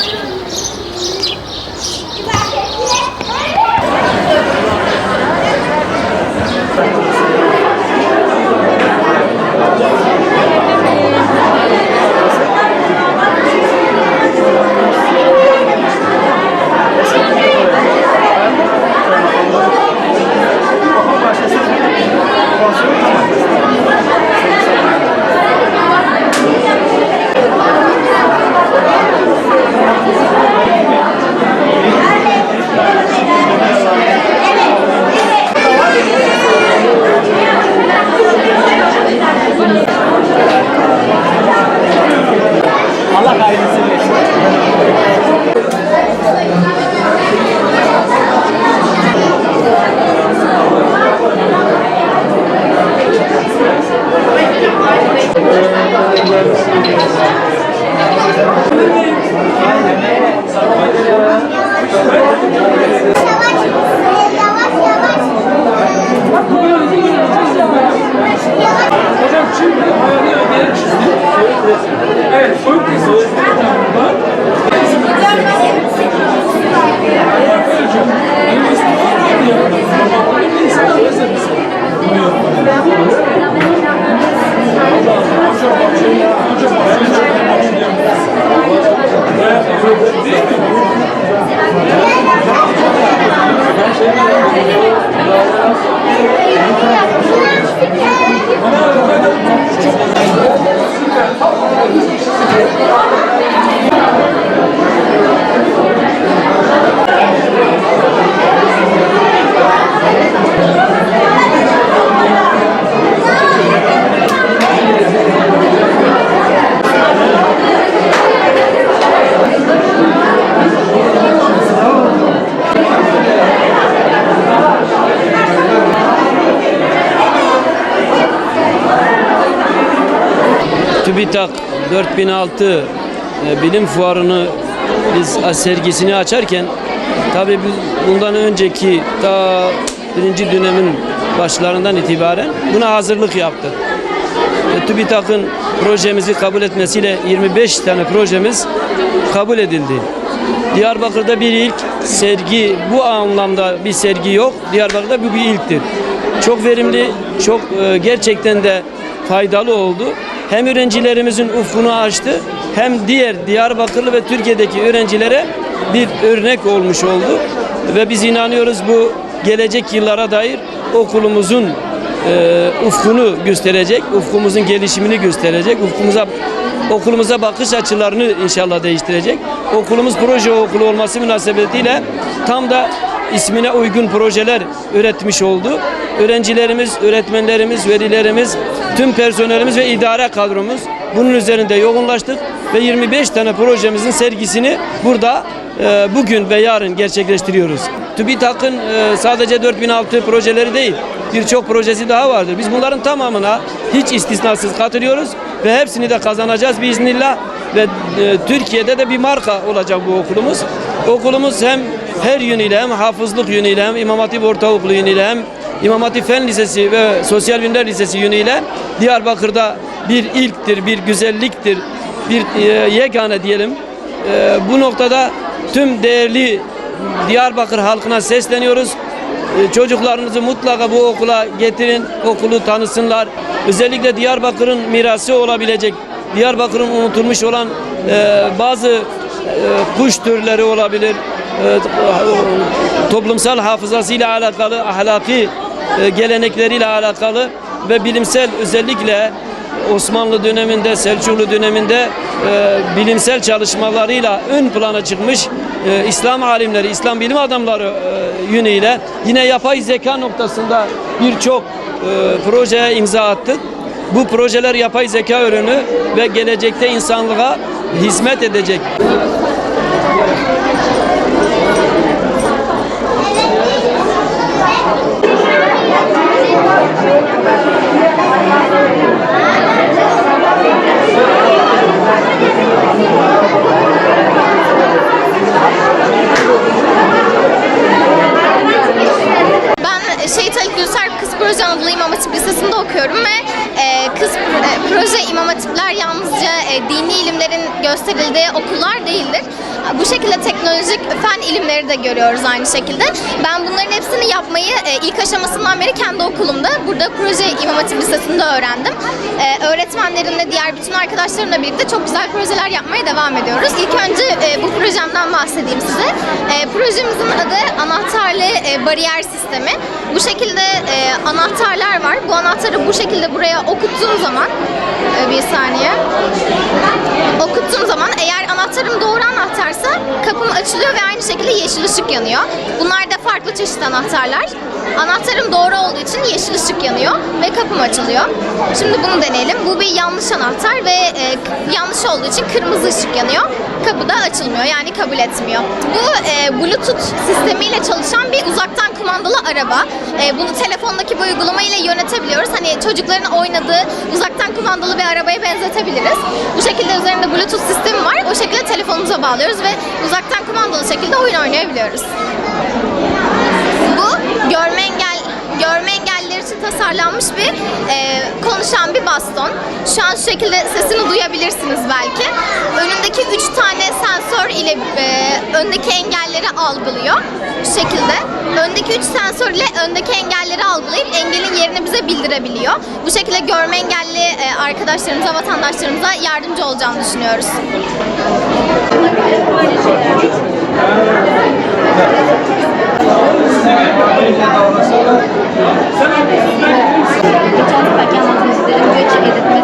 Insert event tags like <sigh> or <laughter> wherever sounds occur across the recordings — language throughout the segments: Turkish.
you <laughs> Hocam şimdi hayali ödenek çizdi. Evet, soyut resim. TÜBİTAK 4006 e, bilim fuarını biz sergisini açarken tabii biz bundan önceki ta birinci dönemin başlarından itibaren buna hazırlık yaptık. E, TÜBİTAK'ın projemizi kabul etmesiyle 25 tane projemiz kabul edildi. Diyarbakır'da bir ilk sergi bu anlamda bir sergi yok. Diyarbakır'da bu bir ilktir. Çok verimli, çok e, gerçekten de faydalı oldu. Hem öğrencilerimizin ufkunu açtı hem diğer Diyarbakırlı ve Türkiye'deki öğrencilere bir örnek olmuş oldu. Ve biz inanıyoruz bu gelecek yıllara dair okulumuzun e, ufkunu gösterecek, ufkumuzun gelişimini gösterecek, ufkumuza okulumuza bakış açılarını inşallah değiştirecek. Okulumuz proje okulu olması münasebetiyle tam da ismine uygun projeler üretmiş oldu. Öğrencilerimiz, öğretmenlerimiz, velilerimiz, tüm personelimiz ve idare kadromuz bunun üzerinde yoğunlaştık ve 25 tane projemizin sergisini burada e, bugün ve yarın gerçekleştiriyoruz. TÜBİTAK'ın e, sadece 4006 projeleri değil, birçok projesi daha vardır. Biz bunların tamamına hiç istisnasız katılıyoruz ve hepsini de kazanacağız biiznillah ve e, Türkiye'de de bir marka olacak bu okulumuz. Okulumuz hem her yönüyle hem hafızlık yönüyle hem İmam Hatip Ortaokulu yönüyle hem İmam Hatip Fen Lisesi ve Sosyal Bilimler Lisesi yönüyle Diyarbakır'da bir ilktir, bir güzelliktir, bir e, yegane diyelim. E, bu noktada tüm değerli Diyarbakır halkına sesleniyoruz. E, Çocuklarınızı mutlaka bu okula getirin, okulu tanısınlar. Özellikle Diyarbakır'ın mirası olabilecek, Diyarbakır'ın unutulmuş olan e, bazı kuş türleri olabilir, toplumsal hafızasıyla alakalı, ahlaki e, gelenekleriyle alakalı ve bilimsel özellikle Osmanlı döneminde, Selçuklu döneminde e, bilimsel çalışmalarıyla ön plana çıkmış e, İslam alimleri, İslam bilim adamları e, yönüyle yine yapay zeka noktasında birçok e, projeye imza attık. Bu projeler yapay zeka ürünü ve gelecekte insanlığa hizmet edecek. Ben Şehit Ali Gülser Kız Proje Anadolu İmam Hatip Lisesi'nde okuyorum ve e, kız e, proje İmam Hatipler yalnızca e, dini ilimlerin gösterildiği okullar değildir. Bu şekilde teknolojik ilimleri de görüyoruz aynı şekilde. Ben bunların hepsini yapmayı e, ilk aşamasından beri kendi okulumda, burada proje İmam Hatip Lisesi'nde öğrendim. E, öğretmenlerimle, diğer bütün arkadaşlarımla birlikte çok güzel projeler yapmaya devam ediyoruz. İlk önce e, bu projemden bahsedeyim size. E, projemizin adı anahtarlı e, bariyer sistemi. Bu şekilde e, anahtarlar var. Bu anahtarı bu şekilde buraya okuttuğum zaman, e, bir saniye, okuttuğum zaman eğer anahtarım doğru anahtarsa kapım açılıyor ve aynı şekilde yeşil ışık yanıyor. Bunlar da farklı çeşit anahtarlar. Anahtarım doğru olduğu için yeşil ışık yanıyor ve kapım açılıyor. Şimdi bunu deneyelim. Bu bir yanlış anahtar ve e, yanlış olduğu için kırmızı ışık yanıyor. Kapı da açılmıyor yani kabul etmiyor. Bu e, Bluetooth sistemiyle çalışan bir uzaktan kumandalı araba. E, bunu telefondaki bu uygulama ile yönetebiliyoruz. Hani çocukların oynadığı uzaktan kumandalı bir arabaya benzetebiliriz. Bu şekilde üzerinde Bluetooth sistemi var. O şekilde bağlıyoruz ve uzaktan kumandalı şekilde oyun oynayabiliyoruz. Bu görme engel görme engelliler için tasarlanmış bir e, konuşan bir baston. Şu an şu şekilde sesini duyabilirsiniz belki. Öndeki engelleri algılıyor. Bu şekilde. Öndeki üç sensör ile öndeki engelleri algılayıp engelin yerini bize bildirebiliyor. Bu şekilde görme engelli e, arkadaşlarımıza, vatandaşlarımıza yardımcı olacağını düşünüyoruz. Geçen seferki anlatmak istedim. Göç edilme sebepleri.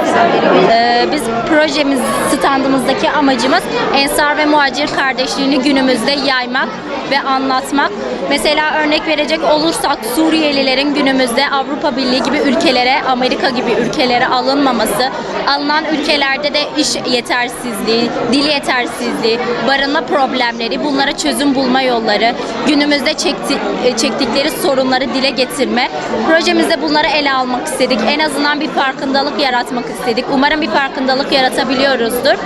Ee, biz projemiz standımızdaki amacımız Ensar ve Muhacir kardeşliğini günümüzde yaymak ve anlatmak. Mesela örnek verecek olursak Suriyelilerin günümüzde Avrupa Birliği gibi ülkelere, Amerika gibi ülkelere alınmaması, alınan ülkelerde de iş yetersizliği, dil yetersizliği, barınma problemleri, bunlara çözüm bulma yolları, günümüzde çekti, e, çektikleri sorunları dile getirme. Projemizde bunları ele almak istedik. En azından bir farkındalık yaratmak istedik. Umarım bir farkındalık yaratabiliyoruzdur.